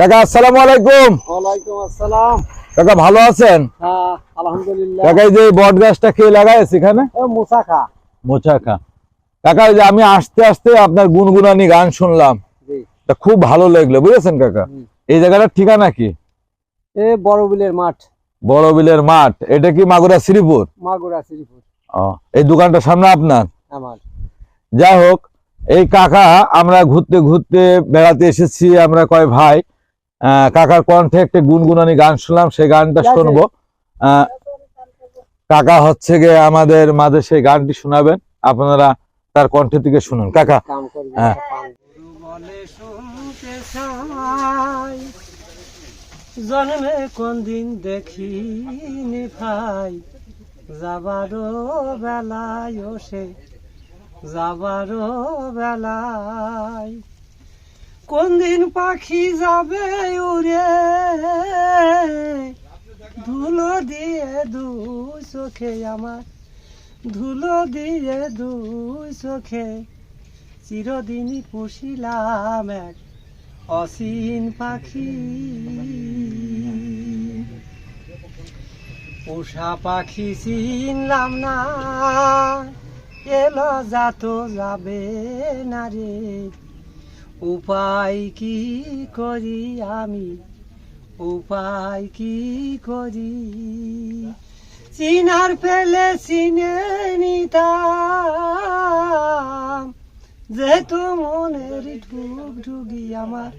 কাকা আসসালামু আলাইকুম। ওয়ালাইকুম আসসালাম। কাকা ভালো আছেন? হ্যাঁ আলহামদুলিল্লাহ। কাকা এই যে বট গাছটা কে লাগাইছে এখানে? এ মুসাখা মোচা খা। কাকা যে আমি আসতে আসতে আপনার গুনগুনানি গান শুনলাম। তা খুব ভালো লাগল বুঝেছেন কাকা? এই জায়গাটার ঠিকানা কি? এ বড় বিলের মাঠ। বড় বিলের মাঠ। এটা কি মাগুরা শ্রীপুর? মাগুরা শ্রীপুর। ও, এই দোকানটা সামনে আপনার? আমার। যাই হোক এই কাকা আমরা ঘুরতে ঘুরতে বেড়াতে এসেছি আমরা কয় ভাই। কাকার কণ্ঠে একটি গুনগুনানি গান শুনলাম সেই গানটা শুনব। কাকা হচ্ছে গিয়ে আমাদের মাঝে সেই গানটি শোনাবেন আপনারা তার কণ্ঠে থেকে শুনুন। কাকা হ্যাঁ। বলে জন্মে কোন দিন দেখিনি ভাই যাবারও বেলায় সে যাবারও বেলায় কোন দিন পাখি যাবে উড়ে? ধুলো দিয়ে দুই চোখে আমার, ধুলো দিয়ে দুই চোখে চিরদিনই পুষিলাম এক অসীন পাখি। পোষা পাখি চিনলাম না, এলো যাত যাবে না রে। উপায় কি করি আমি? উপায় কি করি? চিনার পেলে চিনে নিতাম। যেহেতু মনের ঠুক ঠুকি আমার,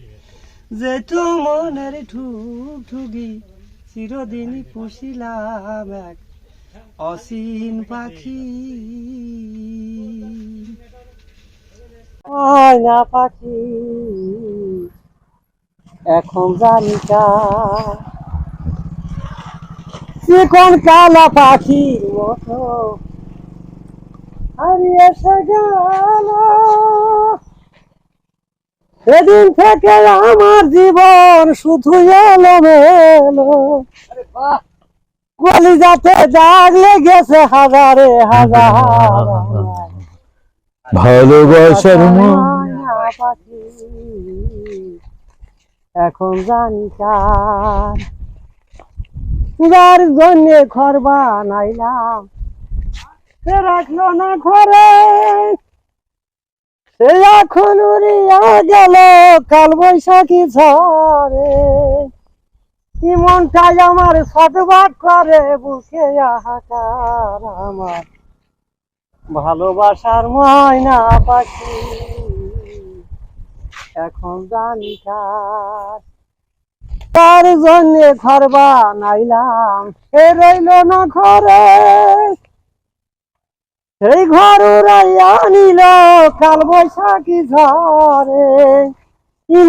যেহেতু মনের ঠুক ঠুকি চিরদিনই পুষিলাম এক অসীন পাখি। না পাখি। এখন জানি চিকন কালা পাখির মতো। হারিয়ে সে গেল। সেদিন থেকে আমার জীবন শুধু এলো মেলো গলি যাতে দাগ লেগেছে হাজারে হাজার। ভালোবাসার এখন জানি কার। যার জন্য ঘর বানাইলাম, সে রাখল না ঘরে। সে এখন উড়িয়া গেল কাল বৈশাখী ঝরে কি মনটাই আমার সদবাদ করে বুকে হাহাকার আমার। ভালোবাসার ময়না পাখি। এখন জানি তার জন্য ঘর বানাইলাম? সে রইল না ঘরে। সেই ঘর উড়াইয়া নিল কাল বৈশাখী ঝরে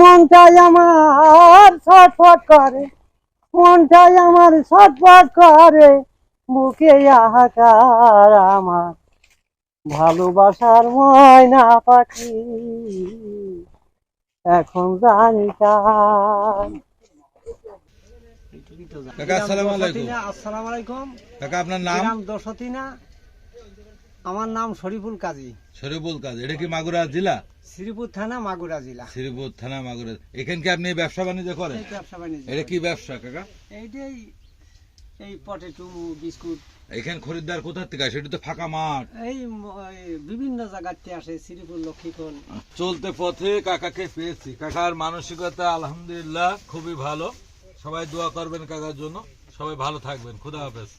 মনটাই আমার ছটফট করে। মনটাই আমার ছটফট করে। বুকে হাহাকার আমার ভালোবাসার ময়না পাখি এখন জানি আমার নাম শরীফুল কাজী। শরীফুল কাজ এটা কি মাগুরা জেলা? শ্রীপুর থানা মাগুরা জেলা। শ্রীপুর থানা মাগুরা। এখানে কি আপনি ব্যবসা বাণিজ্য করেন? ব্যবসা বাণিজ্য এটা কি ব্যবসা কাকা? এইটাই এই পটেটো বিস্কুট এখানে খরিদ্দার কোথা থেকে আসে? এটা তো ফাঁকা মাঠ। এই বিভিন্ন জায়গাতে আসে শ্রীপুর লক্ষ্মীকোণ চলতে পথে কাকাকে পেয়েছি। কাকার মানসিকতা আলহামদুলিল্লাহ খুবই ভালো। সবাই দোয়া করবেন কাকার জন্য। সবাই ভালো থাকবেন। খুদা হাফেজ।